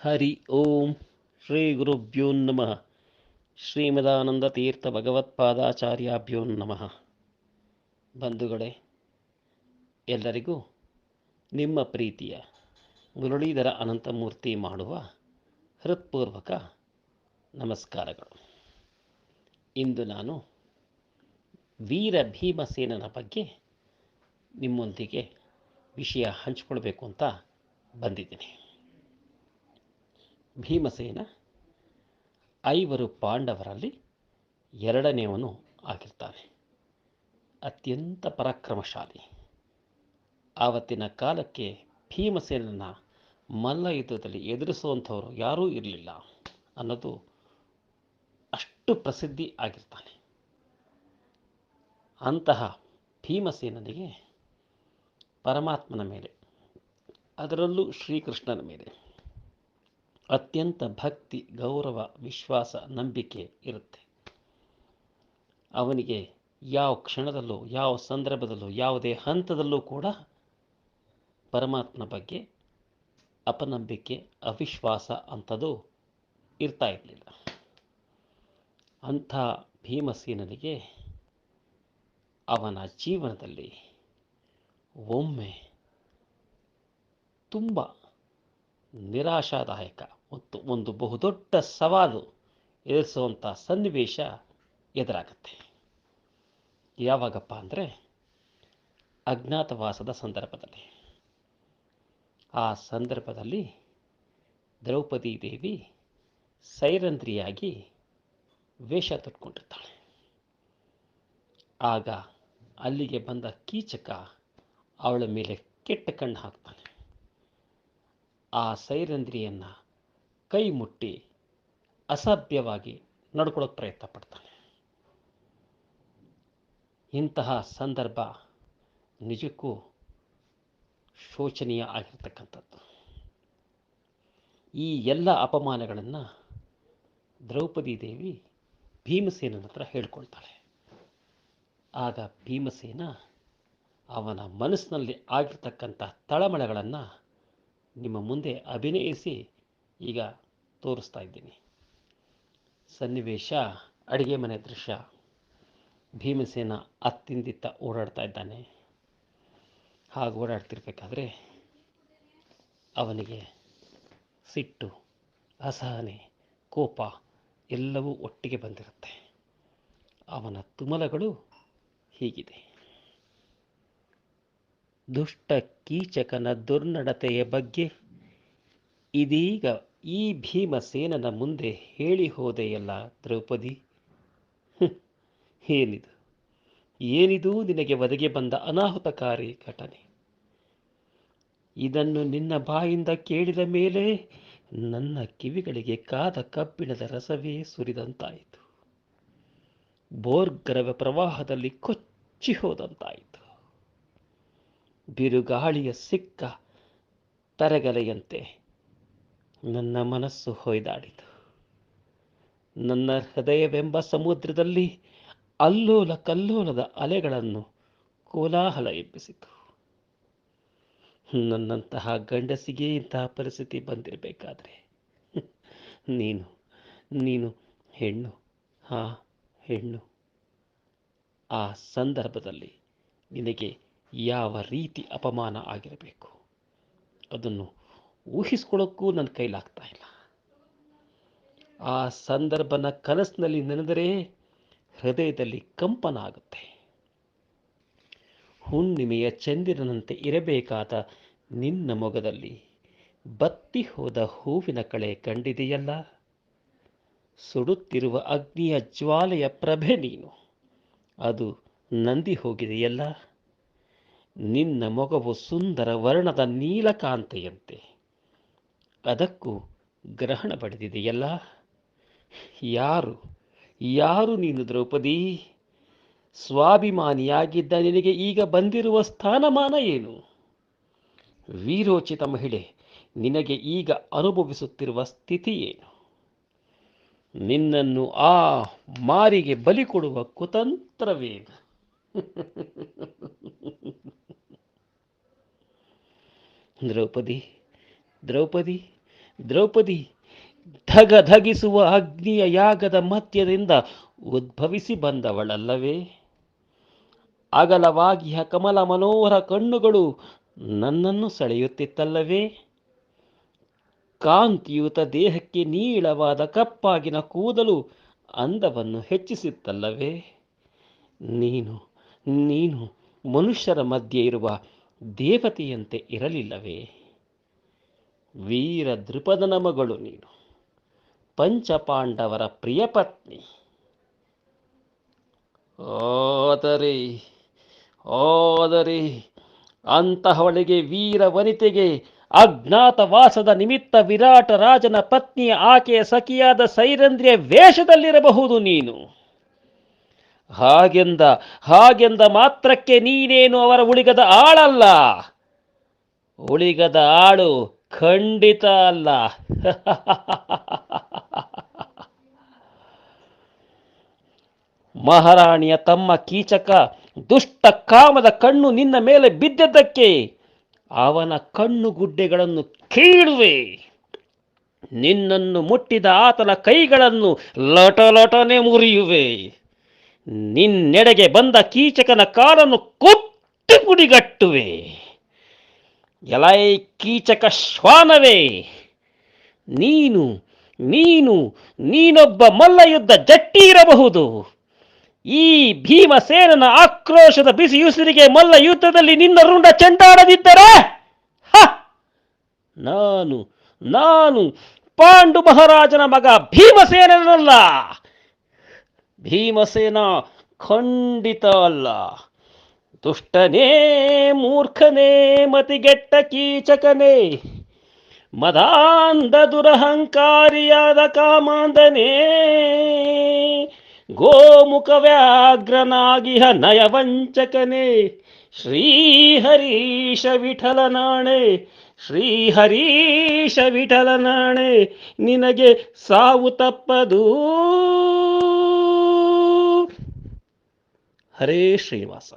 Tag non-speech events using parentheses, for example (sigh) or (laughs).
ಹರಿ ಓಂ ಶ್ರೀ ಗುರುಭ್ಯೋ ನಮಃ. ಶ್ರೀಮದಾನಂದ ತೀರ್ಥ ಭಗವತ್ಪಾದಾಚಾರ್ಯಾಭ್ಯೋ ನಮಃ. ಬಂಧುಗಳೇ, ಎಲ್ಲರಿಗೂ ನಿಮ್ಮ ಪ್ರೀತಿಯ ಮುರಳೀಧರ ಅನಂತಮೂರ್ತಿ ಮಾಡುವ ಹೃತ್ಪೂರ್ವಕ ನಮಸ್ಕಾರಗಳು. ಇಂದು ನಾನು ವೀರ ಭೀಮಸೇನನ ಬಗ್ಗೆ ನಿಮ್ಮೊಂದಿಗೆ ವಿಷಯ ಹಂಚಿಕೊಳ್ಬೇಕು ಅಂತ ಬಂದಿದ್ದೀನಿ. ಭೀಮಸೇನ ಐವರು ಪಾಂಡವರಲ್ಲಿ ಎರಡನೆಯವನು ಆಗಿರ್ತಾನೆ. ಅತ್ಯಂತ ಪರಾಕ್ರಮಶಾಲಿ. ಆವತ್ತಿನ ಕಾಲಕ್ಕೆ ಭೀಮಸೇನನ ಮಲ್ಲ ಯುದ್ಧದಲ್ಲಿ ಎದುರಿಸುವಂಥವರು ಯಾರೂ ಇರಲಿಲ್ಲ ಅನ್ನೋದು ಅಷ್ಟು ಪ್ರಸಿದ್ಧಿ ಆಗಿರ್ತಾನೆ. ಅಂತಹ ಭೀಮಸೇನನಿಗೆ ಪರಮಾತ್ಮನ ಮೇಲೆ, ಅದರಲ್ಲೂ ಶ್ರೀಕೃಷ್ಣನ ಮೇಲೆ ಅತ್ಯಂತ ಭಕ್ತಿ, ಗೌರವ, ವಿಶ್ವಾಸ, ನಂಬಿಕೆ ಇರುತ್ತೆ. ಅವನಿಗೆ ಯಾವ ಕ್ಷಣದಲ್ಲೂ, ಯಾವ ಸಂದರ್ಭದಲ್ಲೂ, ಯಾವುದೇ ಹಂತದಲ್ಲೂ ಕೂಡ ಪರಮಾತ್ಮ ಬಗ್ಗೆ ಅಪನಂಬಿಕೆ, ಅವಿಶ್ವಾಸ ಅಂಥದ್ದು ಇರ್ತಾ ಇರಲಿಲ್ಲ. ಅಂಥ ಭೀಮಸೇನನಿಗೆ ಅವನ ಜೀವನದಲ್ಲಿ ಒಮ್ಮೆ ತುಂಬ ನಿರಾಶಾದಾಯಕ ಮತ್ತು ಒಂದು ಬಹುದೊಡ್ಡ ಸವಾಲು ಎದುರಿಸುವಂಥ ಸನ್ನಿವೇಶ ಎದುರಾಗುತ್ತೆ. ಯಾವಾಗಪ್ಪ ಅಂದರೆ ಅಜ್ಞಾತವಾಸದ ಸಂದರ್ಭದಲ್ಲಿ. ಆ ಸಂದರ್ಭದಲ್ಲಿ ದ್ರೌಪದಿ ದೇವಿ ಸೈರಂದ್ರಿಯಾಗಿ ವೇಷ ತೊಟ್ಕೊಂಡಿರ್ತಾಳೆ. ಆಗ ಅಲ್ಲಿಗೆ ಬಂದ ಕೀಚಕ ಅವಳ ಮೇಲೆ ಕೆಟ್ಟ ಕಣ್ಣು ಹಾಕ್ತಾನೆ ಆ ಸೈರಂದ್ರಿಯನ್ನು ಕೈ ಮುಟ್ಟಿ ಅಸಭ್ಯವಾಗಿ ನಡ್ಕೊಳ್ಳೋಕೆ ಪ್ರಯತ್ನ ಪಡ್ತಾನೆ. ಇಂತಹ ಸಂದರ್ಭ ನಿಜಕ್ಕೂ ಶೋಚನೀಯ ಆಗಿರ್ತಕ್ಕಂಥದ್ದು. ಈ ಎಲ್ಲ ಅಪಮಾನಗಳನ್ನು ದ್ರೌಪದಿ ದೇವಿ ಭೀಮಸೇನನ ಹತ್ರ ಹೇಳ್ಕೊಳ್ತಾಳೆ. ಆಗ ಭೀಮಸೇನ ಅವನ ಮನಸ್ಸಿನಲ್ಲಿ ಆಗಿರ್ತಕ್ಕಂಥ ತಳಮಳಗಳನ್ನು ನಿಮ್ಮ ಮುಂದೆ ಅಭಿನಯಿಸಿ ಈಗ ತೋರಿಸ್ತಾ ಇದ್ದೀನಿ. ಸನ್ನಿವೇಶ, ಅಡುಗೆ ಮನೆ ದೃಶ್ಯ. ಭೀಮಸೇನ ಅತ್ತಿಂದಿತ್ತ ಓಡಾಡ್ತಾ ಇದ್ದಾನೆ. ಹಾಗೆ ಓಡಾಡ್ತಿರ್ಬೇಕಾದ್ರೆ ಅವನಿಗೆ ಸಿಟ್ಟು, ಅಸಹನೆ, ಕೋಪ ಎಲ್ಲವೂ ಒಟ್ಟಿಗೆ ಬಂದಿರುತ್ತೆ. ಅವನ ತುಮಲಗಳು ಹೀಗಿದೆ. ದುಷ್ಟ ಕೀಚಕನ ದುರ್ನಡತೆಯ ಬಗ್ಗೆ ಇದೀಗ ಈ ಭೀಮಸೇನನ ಮುಂದೆ ಹೇಳಿ ಹೋದೆಯಲ್ಲ ದ್ರೌಪದಿ ಏನಿದು? ಏನಿದು ನಿನಗೆ ಒದಗಿ ಬಂದ ಅನಾಹುತಕಾರಿ ಘಟನೆ? ಇದನ್ನು ನಿನ್ನ ಬಾಯಿಂದ ಕೇಳಿದ ಮೇಲೆ ನನ್ನ ಕಿವಿಗಳಿಗೆ ಕಾದ ಕಬ್ಬಿಣದ ರಸವೇ ಸುರಿದಂತಾಯಿತು. ಬೋರ್ಗರವ ಪ್ರವಾಹದಲ್ಲಿ ಕೊಚ್ಚಿ ಹೋದಂತಾಯಿತು. ಬಿರುಗಾಳಿಯ ಸಿಕ್ಕ ತರಗಲೆಯಂತೆ ನನ್ನ ಮನಸ್ಸು ಹೊಯ್ದಾಡಿತು. ನನ್ನ ಹೃದಯವೆಂಬ ಸಮುದ್ರದಲ್ಲಿ ಅಲ್ಲೋಲ ಕಲ್ಲೋಲದ ಅಲೆಗಳನ್ನು ಕೋಲಾಹಲ ಎಬ್ಬಿಸಿತು. ನನ್ನಂತಹ ಗಂಡಸಿಗೆ ಇಂತಹ ಪರಿಸ್ಥಿತಿ ಬಂದಿರಬೇಕಾದ್ರೆ, ನೀನು ನೀನು ಹೆಣ್ಣು ಹಾ ಹೆಣ್ಣು. ಆ ಸಂದರ್ಭದಲ್ಲಿ ನಿನಗೆ ಯಾವ ರೀತಿ ಅಪಮಾನ ಆಗಿರಬೇಕು? ಅದನ್ನು ಊಹಿಸ್ಕೊಳ್ಳೋಕ್ಕೂ ನನ್ನ ಕೈಲಾಗ್ತಾ ಇಲ್ಲ. ಆ ಸಂದರ್ಭನ ಕನಸಿನಲ್ಲಿ ನೆನೆದರೆ ಹೃದಯದಲ್ಲಿ ಕಂಪನ ಆಗುತ್ತೆ ಹುಣ್ಣಿಮೆಯ ಚಂದಿರನಂತೆ ಇರಬೇಕಾದ ನಿನ್ನ ಮೊಗದಲ್ಲಿ ಬತ್ತಿ ಹೋದ ಹೂವಿನ ಕಳೆ ಕಂಡಿದೆಯಲ್ಲ? ಸುಡುತ್ತಿರುವ ಅಗ್ನಿಯ ಜ್ವಾಲೆಯ ಪ್ರಭೆ ನೀನು. ಅದು ನಂದಿ ಹೋಗಿದೆಯಲ್ಲ? ನಿನ್ನ ಮೊಗವು ಸುಂದರ ವರ್ಣದ ನೀಲಕಾಂತೆಯಂತೆ. ಅದಕ್ಕೂ ಗ್ರಹಣ ಪಡೆದಿದೆಯಲ್ಲ? ಯಾರು ಯಾರು ನೀನು ದ್ರೌಪದಿ? ಸ್ವಾಭಿಮಾನಿಯಾಗಿದ್ದ ನಿನಗೆ ಈಗ ಬಂದಿರುವ ಸ್ಥಾನಮಾನ ಏನು? ವೀರೋಚಿತ ಮಹಿಳೆ, ನಿನಗೆ ಈಗ ಅನುಭವಿಸುತ್ತಿರುವ ಸ್ಥಿತಿ ಏನು? ನಿನ್ನನ್ನು ಆ ಮಾರಿಗೆ ಬಲಿ ಕೊಡುವ ಕುತಂತ್ರವೇನು? (laughs) ದ್ರೌಪದಿ ದ್ರೌಪದಿ ದ್ರೌಪದಿ ಧಗಧಗಿಸುವ ಅಗ್ನಿಯ ಯಾಗದ ಮಧ್ಯದಿಂದ ಉದ್ಭವಿಸಿ ಬಂದವಳಲ್ಲವೇ? ಅಗಲವಾಗಿಯ ಕಮಲ ಮನೋಹರ ಕಣ್ಣುಗಳು ನನ್ನನ್ನು ಸೆಳೆಯುತ್ತಿತ್ತಲ್ಲವೇ? ಕಾಂತಿಯುತ ದೇಹಕ್ಕೆ ನೀಳವಾದ ಕಪ್ಪಾಗಿನ ಕೂದಲು ಅಂದವನ್ನು ಹೆಚ್ಚಿಸಿತ್ತಲ್ಲವೇ? ನೀನು ನೀನು ಮನುಷ್ಯರ ಮಧ್ಯೆ ಇರುವ ದೇವತೆಯಂತೆ ಇರಲಿಲ್ಲವೇ? ವೀರ ದೃಪದನ ಮಗಳು ನೀನು, ಪಂಚಪಾಂಡವರ ಪ್ರಿಯ ಪತ್ನಿ. ಆದರೆ ಆದರೆ ಅಂತಹವಳಿಗೆ ವೀರ ವನಿತೆಗೆ ಅಜ್ಞಾತವಾಸದ ನಿಮಿತ್ತ ವಿರಾಟ ರಾಜನ ಪತ್ನಿ ಆಕೆಯ ಸಖಿಯಾದ ಸೈರಂದ್ರಿಯ ವೇಷದಲ್ಲಿರಬಹುದು ನೀನು. ಹಾಗೆಂದ ಹಾಗೆಂದ ಮಾತ್ರಕ್ಕೆ ನೀನೇನು ಅವರ ಉಳಿಗದ ಆಳಲ್ಲ? ಉಳಿಗದ ಆಳು ಖಂಡಿತ ಅಲ್ಲ. ಮಹಾರಾಣಿಯ ತಮ್ಮ ಕೀಚಕ ದುಷ್ಟ ಕಾಮದ ಕಣ್ಣು ನಿನ್ನ ಮೇಲೆ ಬಿದ್ದದ್ದಕ್ಕೆ ಅವನ ಕಣ್ಣು ಗುಡ್ಡೆಗಳನ್ನು ಕೀಳುವೆ. ನಿನ್ನನ್ನು ಮುಟ್ಟಿದ ಆತನ ಕೈಗಳನ್ನು ಲಟ ಲಟನೆ ಮುರಿಯುವೆ. ನಿನ್ನೆಡೆಗೆ ಬಂದ ಕೀಚಕನ ಕಾಲನ್ನು ಕೊಟ್ಟು ಪುಡಿಗಟ್ಟುವೆ. ಎಲೈ ಕೀಚಕ ಶ್ವಾನವೇ, ನೀನು ನೀನು, ನೀನೊಬ್ಬ ಮಲ್ಲಯುದ್ಧ ಜಟ್ಟಿ ಇರಬಹುದು ಈ ಭೀಮಸೇನನ ಆಕ್ರೋಶದ ಬಿಸಿಯುಸಿರಿಗೆ ಮಲ್ಲ ಯುದ್ಧದಲ್ಲಿ ನಿನ್ನ ರುಂಡ ಚೆಂಡಾಡದಿದ್ದರೆ! ನಾನು ನಾನು ಪಾಂಡು ಮಹಾರಾಜನ ಮಗ ಭೀಮಸೇನನಲ್ಲ ಭೀಮಸೇನ ಖಂಡಿತ ಅಲ್ಲ. ದುಷ್ಟನೇ, ಮೂರ್ಖನೇ, ಮತಿಗೆಟ್ಟ ಕೀಚಕನೇ, ಮದಾಂಧ ದುರಹಂಕಾರಿಯಾದ ಕಾಮಾಂದನೇ ಗೋಮುಖ ವ್ಯಾಘ್ರನಾಗಿಹ ನಯವಂಚಕನೇ ಶ್ರೀಹರೀಶ ವಿಠಲನಾಣೆ ಶ್ರೀಹರೀಶ ವಿಠಲನಾಣೆ ನಿನಗೆ ಸಾವು ತಪ್ಪದು ಹರೇ ಶ್ರೀನಿವಾಸ